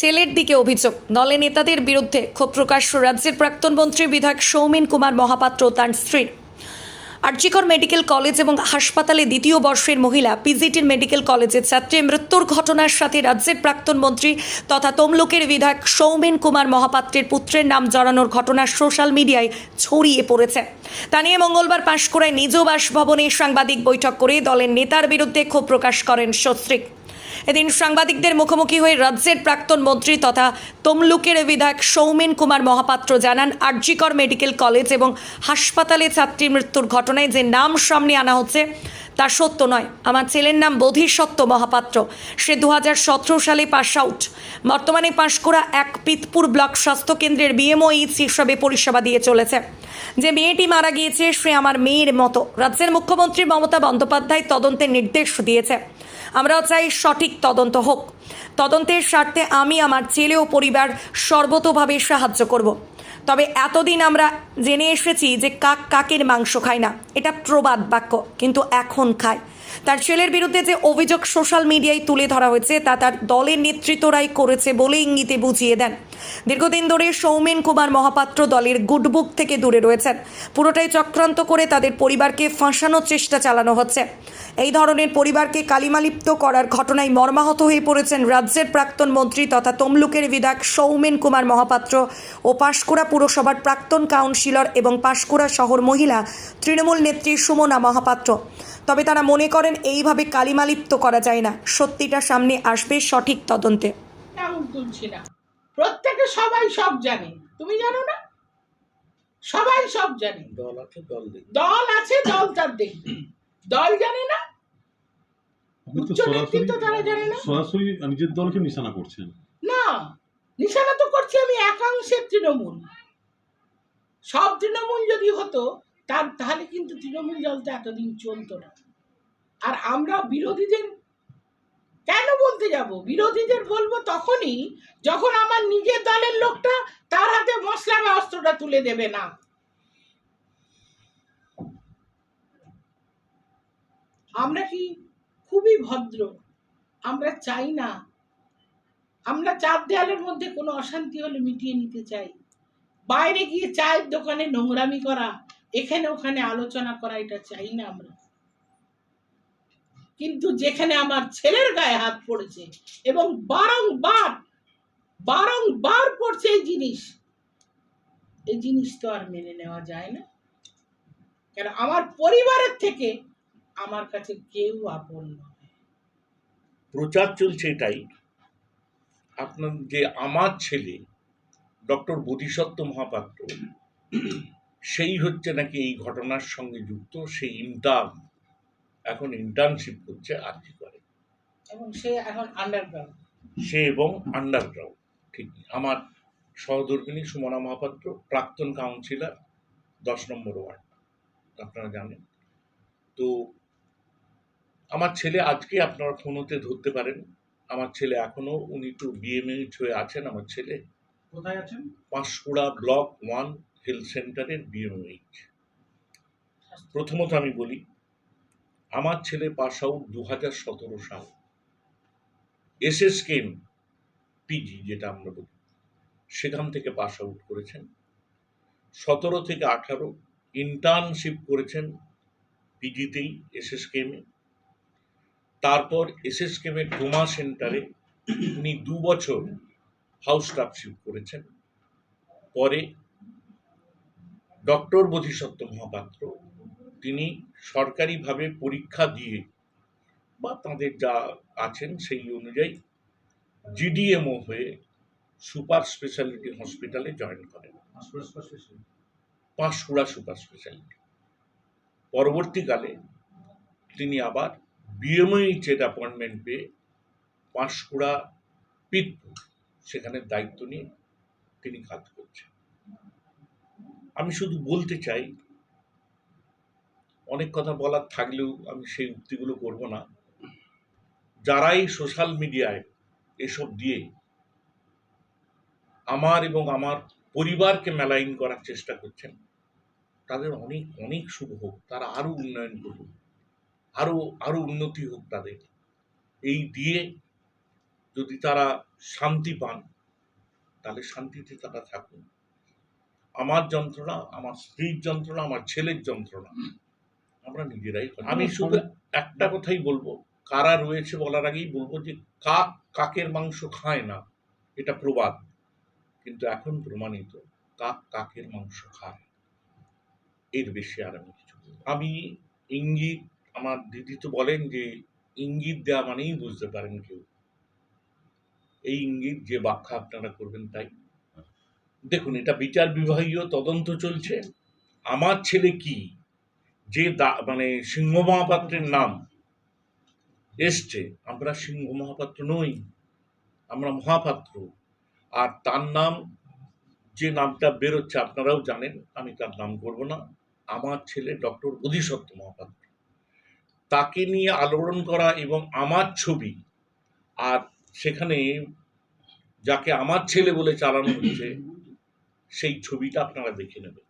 ছেলের দিকে অভিযোগ। দলে নেতাদের বিরুদ্ধে ক্ষোভ প্রকাশ রাজ্যের প্রাক্তন মন্ত্রী বিধায়ক সৌমেন কুমার মহাপাত্র তার স্ত্রীর আরজিকর মেডিকেল কলেজ এবং হাসপাতালে দ্বিতীয় বর্ষের মহিলা পিজিটির মেডিকেল কলেজের ছাত্রী মৃত্যুর ঘটনার সাথে রাজ্যের প্রাক্তন মন্ত্রী তথা তমলুকের বিধায়ক সৌমেন কুমার মহাপাত্রের পুত্রের নাম জড়ানোর ঘটনা সোশ্যাল মিডিয়ায় ছড়িয়ে পড়েছে। তা নিয়ে মঙ্গলবার পাঁশকুড়ায় নিজ বাসভবনে সাংবাদিক বৈঠক করে দলের নেতার বিরুদ্ধে ক্ষোভ প্রকাশ করেন সস্ত্রীক। এদিন সাংবাদিকদের মুখোমুখি হয়ে রাজ্যের প্রাক্তন মন্ত্রী তথা তমলুকের বিধায়ক সৌমেন কুমার মহাপাত্র জানান, আরজিকর মেডিকেল কলেজ এবং হাসপাতালে ছাত্রীর মৃত্যুর ঘটনায় যে নাম সামনে আনা হচ্ছে তা সত্য নয়। আমার ছেলের নাম বোধিসত্ত্ব মহাপাত্র। সে দু হাজার সতেরো সালে পাস আউট। বর্তমানে পাঁশকুড়া এক পিতপুর ব্লক স্বাস্থ্য কেন্দ্রের বিএমওইচ হিসাবে পরিষেবা দিয়ে চলেছে। যে মেয়েটি মারা গিয়েছে, সে আমার মেয়ের মতো। রাজ্যের মুখ্যমন্ত্রী মমতা বন্দ্যোপাধ্যায় তদন্তের নির্দেশ দিয়েছে। আমরাও চাই সঠিক তদন্ত হোক। তদন্তের স্বার্থে আমি আমার ছেলে ও পরিবার সর্বতোভাবে সাহায্য করব। তবে এতদিন আমরা জেনে এসেছি যে কাক কাকের মাংস খায় না। এটা প্রবাদ বাক্য, কিন্তু এখন খায়। তার ছেলের বিরুদ্ধে যে অভিযোগ সোশ্যাল মিডিয়ায় তুলে ধরা হয়েছে, তা তার দলের নেতৃত্বরাই করেছে বলে ইঙ্গিতে বুঝিয়ে দেন। দীর্ঘদিন ধরে সৌমেন কুমার মহাপাত্র দলের গুডবুক থেকে দূরে রয়েছেন। পুরোটাই চক্রান্ত করে তাদের পরিবারকে ফাঁসানোর চেষ্টা চালানো হচ্ছে। এই ধরনের পরিবারকে কালিমালিপ্ত করার ঘটনায় মর্মাহত হয়ে পড়েছেন রাজ্যের প্রাক্তন মন্ত্রী তথা তমলুকের বিধায়ক সৌমেন কুমার মহাপাত্র ও পাঁশকুড়া পুরসভার প্রাক্তন কাউন্সিলর এবং পাঁশকুড়া শহর মহিলা তৃণমূল নেত্রী সুমনা মহাপাত্র। তবে তারা মনে করেন এইভাবে কালিমালিপ্ত করা যায় না। সত্যিটা সামনে আসবে সঠিক তদন্তে। তুলছি না প্রত্যেকে সবাই সব জানে। তুমি জানো না? সবাই সব জানে। দল আছে দল দল আছে দল তার দেখবে দল জানে না? উচ্চ নেতৃত্ব তারা জানে না? সরাসরি নিজের দলকে নিশানা করছেন। না নিশানা তো করছি আমি একাংশের তৃণমূল। সব তৃণমূল যদি হতো তার তাহলে কিন্তু তৃণমূল দলটা এতদিন চলতো না। আর আমরা বিরোধীদের কেন বলতে যাব? বিরোধীদের বলব তখনই যখন আমার নিজের দলের লোকটা তার হাতে মশলা বা অস্ত্রটা তুলে দেবে না। আমরা কি খুবই ভদ্র? আমরা চাই না। আমরা চার দেয়ালের মধ্যে কোনো অশান্তি হলে মিটিয়ে নিতে চাই। বাইরে গিয়ে চায়ের দোকানে নোংরামি করা, এখানে ওখানে আলোচনা করা, এটা চাই না আমরা। কিন্তু যেখানে আমার ছেলের গায়ে হাত পড়েছে এবং বারংবার বারংবার পড়ছে এই জিনিস এই জিনিস তো আর মেনে নেওয়া যায় না। কেন, আমার পরিবারের থেকে আমার কাছে কেউ আপন নয়। প্রচার চলছে এটাই। আপনার যে আমার ছেলে, ডক্টর বোধিসত্ত্ব মহাপাত্র, সেই হচ্ছে নাকি এই ঘটনার সঙ্গে যুক্ত, সেই ইন্টার্ন এখন ইন্টার্নশিপ করছে আরজি করে। এবং সে এখন আন্ডারগ্রাউন্ড সে এবং আন্ডারগ্রাউন্ড ঠিক আমার সহধর্মিনী সুমনা মহাপাত্র প্রাক্তন কাউন্সিলর দশ নম্বর ওয়ার্ড আপনারা জানেন। তো আমার ছেলে আজকে আপনারা ফোনতে ধরতে পারেন। আমার ছেলে এখনও উনি তো বিএমএইচ হয়ে আছেন আমার ছেলে। কোথায় আছেন? পাঁশকুড়া ব্লক ওয়ান হেলথ সেন্টারের বিএমএইচ প্রথমত আমি বলি আমার ছেলে পাস আউট দু হাজার সতেরো সাল। এসএসকেএম পিজি যেটা আমরা বলি, সেখান থেকে পাস আউট করেছেন। সতেরো থেকে আঠারো ইন্টার্নশিপ করেছেন পিজিতেই এসএসকেএমে তারপর এসএসকেএমের ডোমা সেন্টারে উনি দু বছর হাউস স্টাফশিপ করেছেন। পরে ডক্টর বোধিসত্ত্ব মহাপাত্র তিনি সরকারিভাবে পরীক্ষা দিয়ে বা তাদের যা আছেন সেই অনুযায়ী জিডিএমও হয়ে সুপার স্পেশালিটি হসপিটালে জয়েন করেন। Panskura super speciality? পরবর্তীকালে তিনি আবার বিএমএইচের অ্যাপয়েন্টমেন্ট পেয়ে পাঁশকুড়া পিতপুর সেখানে দায়িত্ব নিয়ে তিনি কাজ করছেন। আমি শুধু বলতে চাই অনেক কথা বলার থাকলেও আমি সেই উক্তিগুলো করব না। যারাই সোশ্যাল মিডিয়ায় এসব দিয়ে আমার এবং আমার পরিবারকে মেলাইন করার চেষ্টা করছেন, তাদের অনেক অনেক শুভ হোক, তারা আরও উন্নয়ন করুক, আরও আরও উন্নতি হোক তাদের। এই দিয়ে যদি তারা শান্তি পান, তাহলে শান্তিতে তারা থাকুন। আমার যন্ত্রণা, আমার স্ত্রীর যন্ত্রণা, আমার ছেলের যন্ত্রণা আমরা নিজেরাই। আমি শুধু একটা কথাই বলব কারা রয়েছে বলার আগেই বলব যে কাক কাকের মাংস খায় না এটা প্রবাদ। কিন্তু এখন প্রমাণিত কাক কাকের মাংস খায়। এর বেশি আর আমি কিছু আমি ইঙ্গিত আমার দিদি তো বলেন যে ইঙ্গিত দেওয়া মানেই বুঝতে পারেন কেউ। এই ইঙ্গিত যে ব্যাখ্যা আপনারা করবেন তাই। দেখুন এটা বিচার বিভাগীয় তদন্ত চলছে। আমার ছেলে কি? যে মানে সিংহ মহাপাত্রের নাম এসছে, আমরা সিংহ মহাপাত্র নই, আমরা মহাপাত্র। আর তার নাম, যে নামটা বেরোচ্ছে, আপনারাও জানেন, আমি তার নাম করব না, আমার ছেলে ডক্টর বোধিসত্ত্ব মহাপাত্র। তাকে নিয়ে আলোড়ন করা এবং আমার ছবি, আর সেখানে যাকে আমার ছেলে বলে চালানো হচ্ছে, সেই ছবিটা আপনারা দেখে নেবেন।